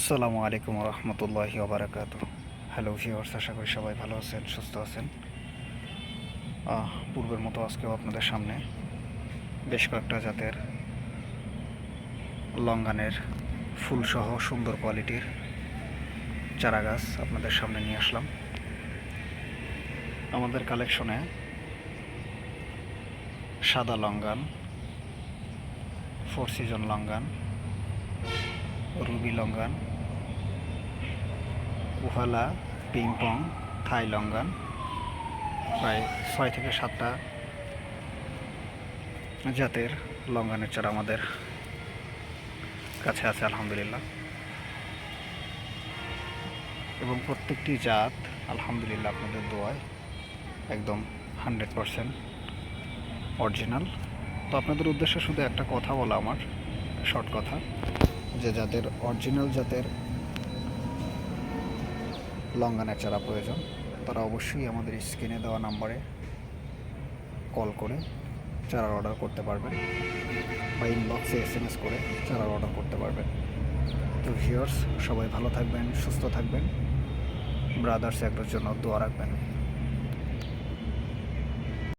আসসালামু আলাইকুম রহমতুল্লাহ ওবরাকাত হ্যালো ভিওর্স আশা করি সবাই ভালো আছেন, সুস্থ আছেন। পূর্বের মতো আজকেও আপনাদের সামনে বেশ কয়েকটা জাতের লঙ্গানের ফুলসহ সুন্দর কোয়ালিটির চারা গাছ আপনাদের সামনে নিয়ে আসলাম। আমাদের কালেকশনে সাদা longan four season longan ruby longan, Kohala, ping pong, Thai longan, প্রায় ছয় থেকে সাতটা জাতের লঙ্গানের চারা আমাদের কাছে আছে, আলহামদুলিল্লাহ। এবং প্রত্যেকটি জাত, আলহামদুলিল্লাহ, আপনাদের দোয়ায় একদম হান্ড্রেড পারসেন্ট অরিজিনাল। তো আপনাদের উদ্দেশ্যে শুধু একটা কথা বলা আমার, শর্ট কথা। যে যাদের অরিজিনাল জাতের লঙ্গানের চারা প্রয়োজন, তারা অবশ্যই আমাদের স্ক্রিনে দেওয়া নাম্বারে কল করে চারার অর্ডার করতে পারবেন বা ইনবক্সে এস এম এস করে চারার অর্ডার করতে পারবেন। তো ভিউয়ার্স সবাই ভালো থাকবেন, সুস্থ থাকবেন। ব্রাদার্স একটার জন্য দোয়া রাখবেন।